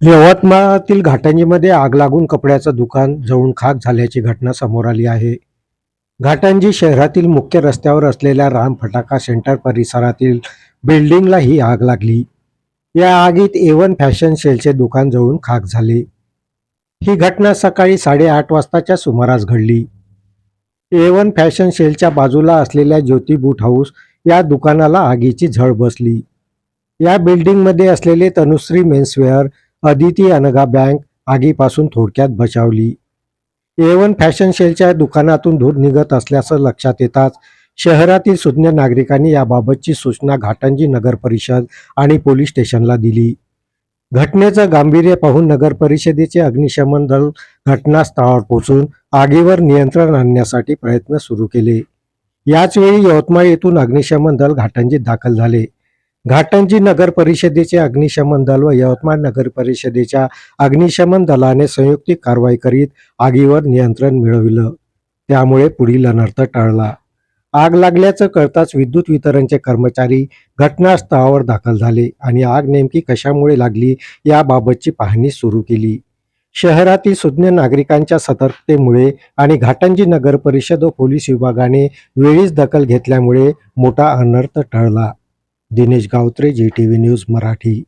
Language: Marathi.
यवतमाळातील घाटंजीमध्ये आग लागून कपड्याचं दुकान जळून खाक झाल्याची घटना समोर आली आहे. घाटंजी शहरातील मुख्य रस्त्यावर असलेल्या राम फटाका सेंटर परिसरातील बिल्डिंगला ही आग लागली. या आगीत एवन फॅशन सेलचे दुकान जळून खाक झाले. ही घटना सकाळी साडेआठ वाजताच्या सुमारास घडली. एवन फॅशन सेलच्या बाजूला असलेल्या ज्योती बूट हाऊस या दुकानाला आगीची झळ बसली. या बिल्डिंगमध्ये असलेले तनुश्री मेन्सवेअर अदिती अनगा बँक आगीपासून थोडक्यात बचावली. एवन फॅशन सेलच्या दुकानातून धूर निघत असल्याचं लक्षात येताच शहरातील सुज्ञ नागरिकांनी याबाबतची सूचना घाटंजी नगर परिषद आणि पोलीस स्टेशनला दिली. घटनेचं गांभीर्य पाहून नगर परिषदेचे अग्निशमन दल घटनास्थळावर पोहोचून आगीवर नियंत्रण आणण्यासाठी प्रयत्न सुरू केले. याचवेळी यवतमाळ येथून अग्निशमन दल घाटंजीत दाखल झाले. घाटंजी नगर परिषदेचे अग्निशमन दल व यवतमाळ नगर परिषदेच्या अग्निशमन दलाने संयुक्तिक कारवाई करीत आगीवर नियंत्रण मिळविलं. त्यामुळे पुढील अनर्थ टळला. आग लागल्याचं कळताच विद्युत वितरणचे कर्मचारी घटनास्थळावर दाखल झाले आणि आग नेमकी कशामुळे लागली याबाबतची पाहणी सुरू केली. शहरातील सुज्ञ नागरिकांच्या सतर्कतेमुळे आणि घाटंजी नगर परिषद व पोलीस विभागाने वेळीच दखल घेतल्यामुळे मोठा अनर्थ टळला. Dinesh Gavtre G T V news Marathi.